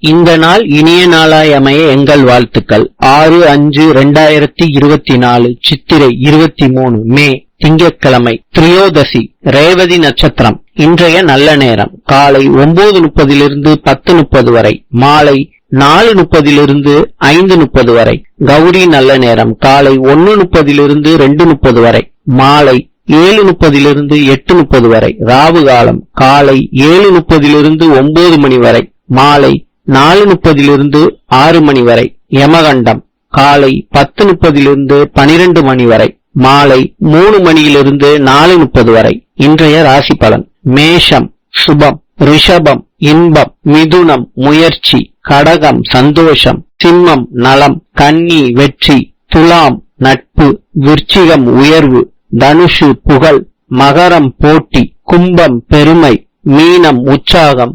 இந்த நாள் இனிய நாளாய் அமைய எங்கள் வாழ்த்துக்கள். ஆறு அஞ்சு ரெண்டாயிரத்தி இருபத்தி நாலு சித்திரை இருபத்தி மூணு மே திங்கட்கிழமை திரியோதசி ரேவதி நட்சத்திரம். இன்றைய நல்ல நேரம். காலை ஒன்பது முப்பதிலிருந்து பத்து முப்பது வரை. மாலை நாலு முப்பதிலிருந்து ஐந்து முப்பது வரை. கௌரி நல்ல நேரம். காலை ஒன்னு முப்பதிலிருந்து ரெண்டு முப்பது வரை. மாலை ஏழு முப்பதிலிருந்து எட்டு முப்பது வரை. ராவு காலம். காலை ஏழு முப்பதிலிருந்து ஒன்பது மணி வரை. மாலை நாலு முப்பதிலிருந்து ஆறு மணி வரை யமகண்டம். காலை பத்து முப்பதிலிருந்து பனிரெண்டு மணி வரை. மாலை மூணு மணியிலிருந்து நாலு முப்பது வரை. இன்றைய ராசி பலன். மேஷம் சுபம் ரிஷபம் இன்பம் மிதுனம் முயற்சி கடகம் சந்தோஷம் சிம்மம் நலம் கன்னி வெற்றி துலாம் நட்பு விருச்சிகம் உயர்வு தனுஷு புகழ் மகரம் போட்டி கும்பம் பெருமை மீனம் உற்சாகம்